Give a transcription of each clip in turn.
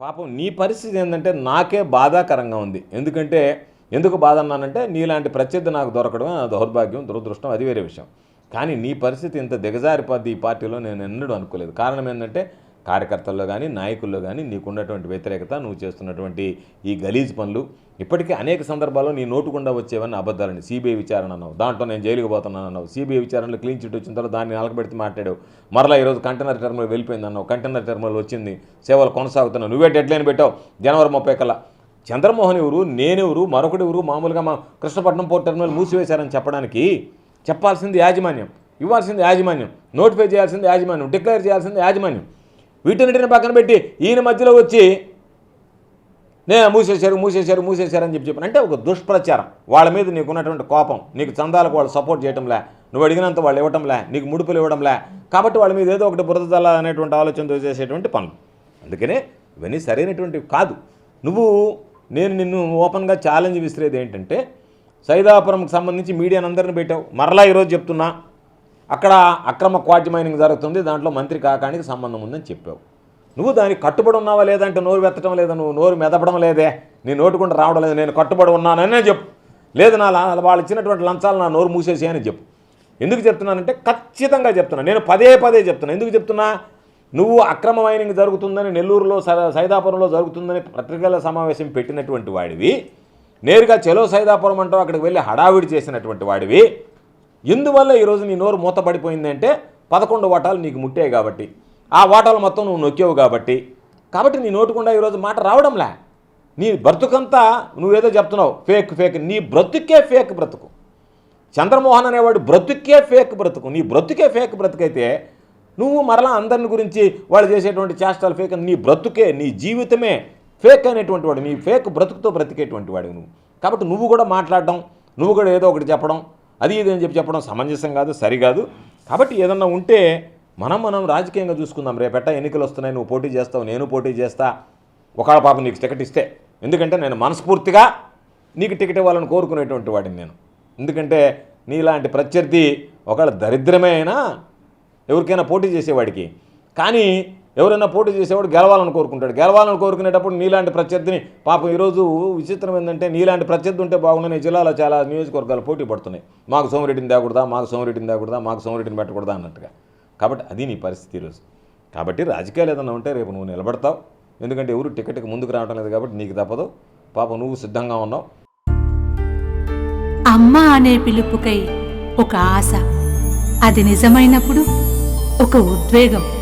పాపం నీ పరిస్థితి ఏంటంటే నాకే బాధాకరంగా ఉంది. ఎందుకంటే ఎందుకు బాధ అన్నానంటే నీలాంటి ప్రత్యర్థి నాకు దొరకడం నా దౌర్భాగ్యం దురదృష్టం అది వేరే విషయం. కానీ నీ పరిస్థితి ఇంత దిగజారిపోద్ది ఈ పార్టీలో నేను ఎన్నడూ అనుకోలేదు. కారణం ఏంటంటే కార్యకర్తల్లో కానీ నాయకుల్లో కానీ నీకున్నటువంటి వ్యతిరేకత నువ్వు చేస్తున్నటువంటి ఈ గలీజ్ పనులు ఇప్పటికే అనేక సందర్భాల్లో నీ నోటుకుండా వచ్చేవన్నీ అబద్ధాలని సిబిఐ విచారణ అన్నావు. దాంట్లో నేను జైలుకి పోతున్నాను అన్నావు. సిబిఐ విచారణలో క్లీన్ చిట్ వచ్చిన తర్వాత దాన్ని నలకబెడితే మాట్లాడావు. మరలా ఈరోజు కంటైనర్ టెర్మినల్ వెళ్ళిపోయింది అన్నావు. కంటైనర్ టెర్మినల్ వచ్చింది. సేవలు కొనసాగుతున్నావు. నువ్వే డెడ్ లైన్ పెట్టావు. జనవరి ముప్పై కల్లా. చంద్రమోహన్ ఎవరు? నేనెవరు మరొకటి ఎవరు? మామూలుగా మా కృష్ణపట్నం పోర్ట్ టెర్మినల్ మూసివేశారని చెప్పడానికి చెప్పాల్సింది యాజమాన్యం. ఇవ్వాల్సింది యాజమాన్యం. నోటిఫై చేయాల్సింది యాజమాన్యం. డిక్లేర్ చేయాల్సింది యాజమాన్యం. వీటన్నిటిని పక్కన పెట్టి ఈయన మధ్యలో వచ్చి నే మూసేశారు మూసేశారు మూసేశారు అని చెప్పి చెప్పాను. అంటే ఒక దుష్ప్రచారం. వాళ్ళ మీద నీకు ఉన్నటువంటి కోపం నీకు చందాలకు వాళ్ళు సపోర్ట్ చేయటంలే నువ్వు అడిగినంత వాళ్ళు ఇవ్వటంలే నీకు ముడుపులు ఇవ్వడంలే కాబట్టి వాళ్ళ మీద ఏదో ఒకటి బురదల అనేటువంటి ఆలోచనతో చేసేటువంటి పనులు. అందుకనే ఇవన్నీ సరైనటువంటివి కాదు. నువ్వు నేను నిన్ను ఓపెన్గా ఛాలెంజ్ విసిరేది ఏంటంటే సైదాపురంకి సంబంధించి మీడియాని అందరిని పెట్టావు. మరలా ఈరోజు చెప్తున్నా అక్కడ అక్రమ క్వాడ్జ్ మైనింగ్ జరుగుతుంది దాంట్లో మంత్రి కాకానికి సంబంధం ఉందని చెప్పావు. నువ్వు దానికి కట్టుబడి ఉన్నావా లేదంటే నోరు వెత్తడం లేదా నువ్వు నోరు మెదపడం లేదే నీ నోటుకుండా రావడం లేదు నేను కట్టుబడి ఉన్నాననే చెప్పు. లేదు నా లా- వాళ్ళు ఇచ్చినటువంటి లంచాలు నా నోరు మూసేసేయని చెప్పు. ఎందుకు చెప్తున్నానంటే ఖచ్చితంగా చెప్తున్నా. నేను పదే పదే చెప్తున్నా. ఎందుకు చెప్తున్నా? నువ్వు అక్రమ మైనింగ్ జరుగుతుందని నెల్లూరులో స- సైదాపురంలో జరుగుతుందని పత్రికల సమావేశం పెట్టినటువంటి వాడివి. నేరుగా చెలో సైదాపురం అంటూ అక్కడికి వెళ్ళి హడావిడి చేసినటువంటి వాడివి. ఎందువల్ల ఈరోజు నీ నోరు మూతపడిపోయిందంటే పదకొండు వాటాలు నీకు ముట్టాయి కాబట్టి. ఆ వాటాలు మొత్తం నువ్వు నొక్కావు కాబట్టి. కాబట్టి నీ నోటుకుండా ఈరోజు మాట రావడంలే? నీ బ్రతుకంతా నువ్వేదో చెప్తున్నావు ఫేక్ ఫేక్. నీ బ్రతుకే ఫేక్ బ్రతుకు. చంద్రమోహన్ అనేవాడు బ్రతుకే ఫేక్ బ్రతుకు. నీ బ్రతుకే ఫేక్ బ్రతుకైతే నువ్వు మరలా అందరిని గురించి వాళ్ళు చేసేటువంటి చేష్టాలు ఫేక్ నీ బ్రతుకే నీ జీవితమే ఫేక్ అనేటువంటి వాడు నీ ఫేక్ బ్రతుకుతో బ్రతికేటువంటి వాడు నువ్వు. కాబట్టి నువ్వు కూడా మాట్లాడడం నువ్వు కూడా ఏదో ఒకటి చెప్పడం అది ఇది అని చెప్పి చెప్పడం సమంజసం కాదు సరికాదు. కాబట్టి ఏదన్నా ఉంటే మనం మనం రాజకీయంగా చూసుకుందాం. రేపెట్ట ఎన్నికలు వస్తున్నాయి నువ్వు పోటీ చేస్తావు నేను పోటీ చేస్తా ఒకళ్ళ పాప నీకు టికెట్ ఇస్తే. ఎందుకంటే నేను మనస్ఫూర్తిగా నీకు టికెట్ ఇవ్వాలని కోరుకునేటువంటి వాడిని నేను. ఎందుకంటే నీలాంటి ప్రత్యర్థి ఒకవేళ దరిద్రమే అయినా ఎవరికైనా పోటీ చేసేవాడికి. కానీ ఎవరైనా పోటీ చేసేవాడు గెలవాలని కోరుకుంటాడు. గెలవాలని కోరుకునేటప్పుడు నీలాంటి ప్రత్యర్థిని పాపం ఈరోజు విచిత్రం ఏంటంటే నీలాంటి ప్రత్యర్థి ఉంటే బాగుండని జిల్లాలో చాలా నియోజకవర్గాలు పోటీ పడుతున్నాయి. మాకు సోమరెడ్డిని తేకూడదా మాకు సోమరెడ్డిని తేకూడదా మాకు సోమరెడ్డిని పెట్టకూడదా అన్నట్టుగా. కాబట్టి అది నీ పరిస్థితి ఈరోజు కాబట్టి రాజకీయాలు ఏదైనా ఉంటే రేపు నువ్వు నిలబడతావు. ఎందుకంటే ఎవరు టికెట్కి ముందుకు రావడం లేదు కాబట్టి నీకు తప్పదు. పాపం నువ్వు సిద్ధంగా ఉన్నావు. అమ్మ అనే పిలుపుకై ఒక ఆశ. అది నిజమైనప్పుడు ఒక ఉద్వేగం.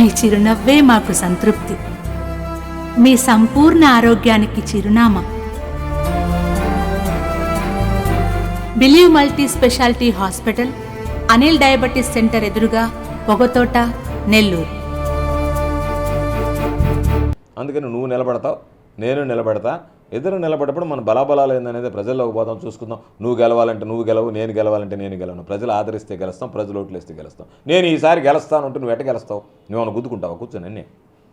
మీ చిరునవ్వే మాకు సంతృప్తి. మీ సంపూర్ణ ఆరోగ్యానికి చిరునామా. Believe multi speciality hospital Anil diabetes centre ఎదురుగా పొగతోట నెల్లూరు. అందుకని నువ్వు నిలబడతావు నేను నిలబడతా ఇద్దరు నిలబడప్పుడు మన బలాబలాలు ఏందనేది ప్రజల్లోకి పోదాం చూసుకుందాం. నువ్వు గెలవాలంటే నువ్వు గెలవు నేను గెలవాలంటే నేను గెలవను. ప్రజలు ఆదరిస్తే గెలుస్తాం ప్రజలు ఓట్లేస్తే గెలుస్తాం. నేను ఈసారి గెలుస్తాను అంటే నువ్వు ఎట్ట గెలుస్తావు? నువ్వు గుద్దుకుంటావా? కూర్చొని అన్నీ.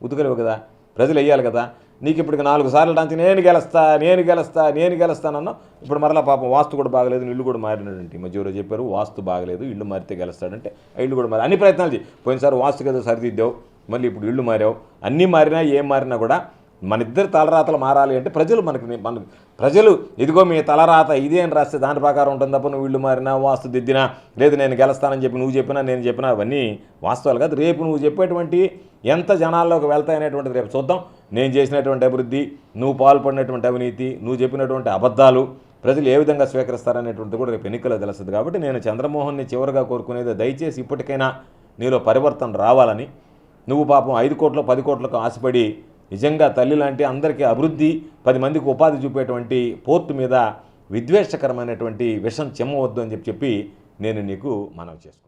గుద్దుకలేవు కదా? ప్రజలు వేయాలి కదా? నీకు ఇప్పటికి నాలుగు సార్లు డాన్స్ నేను గెలుస్తా నేను గెలుస్తా నేను గెలుస్తానన్నా ఇప్పుడు మరలా పాపం వాస్తు కూడా బాగలేదు ఇల్లు కూడా మారినటువంటి ఈ మధ్య ఎవరో చెప్పారు వాస్తు బాగలేదు ఇల్లు మారితే గెలుస్తాడంటే ఆ ఇల్లు కూడా మారి అన్ని ప్రయత్నాలు చేయి పోయినసారి వాస్తు కదా సరిదిద్దావు మళ్ళీ ఇప్పుడు ఇల్లు మారావు. అన్నీ మారినా ఏం మారినా కూడా మన ఇద్దరు తలరాతలు మారాలి అంటే ప్రజలు మనకి మన ప్రజలు ఇదిగో మీ తలరాత ఇదే అని రాస్తే దాని ప్రకారం ఉంటుంది తప్ప నువ్వు వీళ్ళు మారినా వాస్తు దిద్దినా లేదు నేను గెలుస్తానని చెప్పి నువ్వు చెప్పినా నేను చెప్పినా అవన్నీ వాస్తవాలు కాదు. రేపు నువ్వు చెప్పేటువంటి ఎంత జనాల్లోకి వెళ్తాయనేటువంటిది రేపు చూద్దాం. నేను చేసినటువంటి అభివృద్ధి నువ్వు పాల్పడినటువంటి అవినీతి నువ్వు చెప్పినటువంటి అబద్ధాలు ప్రజలు ఏ విధంగా స్వీకరిస్తారనేటువంటిది కూడా రేపు ఎన్నికల్లో తెలుస్తుంది. కాబట్టి నేను చంద్రమోహన్ని చివరిగా కోరుకునేది దయచేసి ఇప్పటికైనా నీలో పరివర్తన రావాలని నువ్వు పాపం ఐదు కోట్లు పది కోట్లకు ఆశపడి నిజంగా తల్లి లాంటి అందరికీ అభివృద్ధి పది మందికి ఉపాధి చూపేటువంటి పోర్టు మీద విద్వేషకరమైనటువంటి విషం చెమ్మవద్దు అని చెప్పి చెప్పి నేను నీకు మనవి చేసుకున్నాను